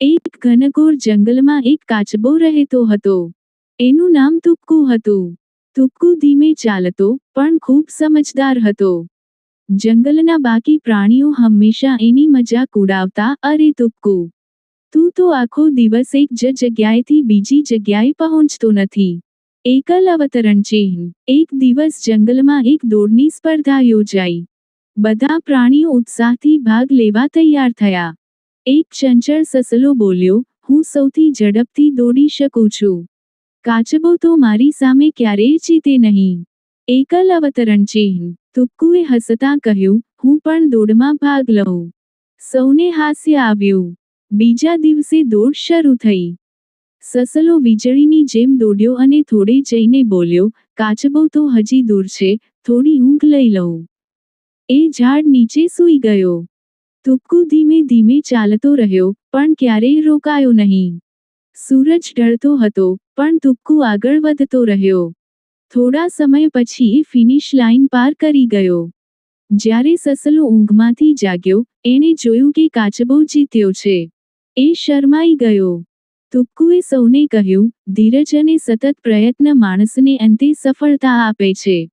એક ઘનઘોર જંગલમાં એક કાચબો રહેતો હતો. એનું નામ તુક્કુ હતું. તુક્કુ ધીમે ચાલતો, પણ ખૂબ સમજદાર હતો. જંગલના બાકી પ્રાણીઓ હંમેશા એની મજાક ઉડાવતા, અરે તુક્કુ તું તો આખો દિવસ એક જ જગ્યાએથી બીજી જગ્યાએ પહોંચતો નથી. એકલ અવતરણ ચિહ્ન, એક દિવસ જંગલમાં એક દોડની સ્પર્ધા યોજાઈ. બધા પ્રાણીઓ ઉત્સાહથી ભાગ લેવા તૈયાર થયા. એક ચંચળ સસલો બોલ્યો, હું સૌથી ઝડપથી દોડી શકું છું. કાચબો તો મારી સામે ક્યારેય જીતે નહીં. એકલ અવતરણ ચિહ્ન. તુક્કુએ હસતા કહ્યું, હું પણ દોડમાં ભાગ લઉં. સૌને હાસ્ય આવ્યું. બીજા દિવસે દોડ શરૂ થઈ. સસલો વીજળીની જેમ દોડ્યો અને થોડે જઈને બોલ્યો, કાચબો તો હજી દૂર છે, થોડી ઊંઘ લઈ લઉં. એ ઝાડ નીચે સૂઈ ગયો. તુક્કુ ધીમે ધીમે ચાલતો રહ્યો, પણ ક્યારેય રોકાયો નહીં. સૂરજ ઢળતો હતો, પણ તુક્કુ આગળ વધતો રહ્યો. થોડા સમય પછી ફિનિશ લાઇન પાર કરી ગયો. જ્યારે સસલો ઊંઘમાંથી જાગ્યો, એણે જોયું કે કાચબો જીત્યો છે. એ શરમાઈ ગયો. તુક્કુએ સૌને કહ્યું, ધીરજ અને સતત પ્રયત્ન માણસને અંતે સફળતા આપે છે.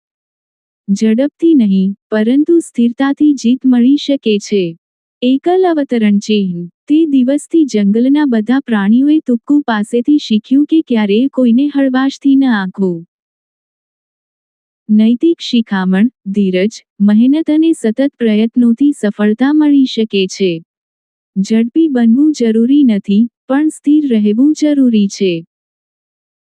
ઝડપથી નહીં, પરંતુ સ્થિરતાથી જીત મળી શકે છે. એકલ અવતરણ ચિહ્ન તે દિવસથી જંગલના બધા પ્રાણીઓએ તુક્કુ પાસેથી શીખ્યું કે ક્યારેય કોઈને હળવાશથી ન આંકવું નૈતિક શિખામણ, ધીરજ, મહેનત અને સતત પ્રયત્નોથી સફળતા મળી શકે છે. ઝડપી બનવું જરૂરી નથી, પણ સ્થિર રહેવું જરૂરી છે.